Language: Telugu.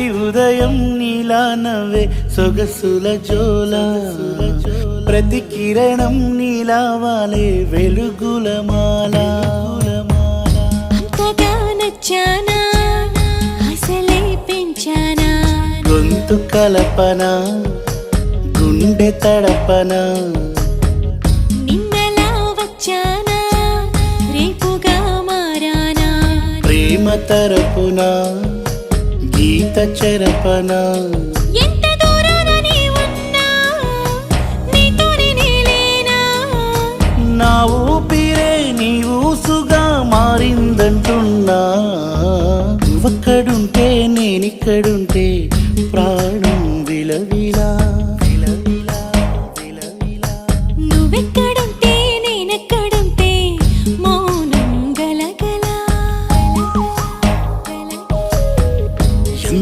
ప్రతి ఉదయం నీలా నవ్వే సొగసుల జోల ప్రతి కిరణం నీలా వాలే వెలుగుల మాల. నచ్చానా? అసలే పెంచానా? గొంతు కలపన? గుండె తడపన? ప్రేమ తరపున? గీత చెరపన? ఎంత దూరాన నీ ఉన్నా నీతోనే నేలేనా? నా ఊపిరే నీ ఊసుగా మారిందంటున్నా. నువ్వక్కడుంటే నేనిక్కడుంటే ప్రాణం and the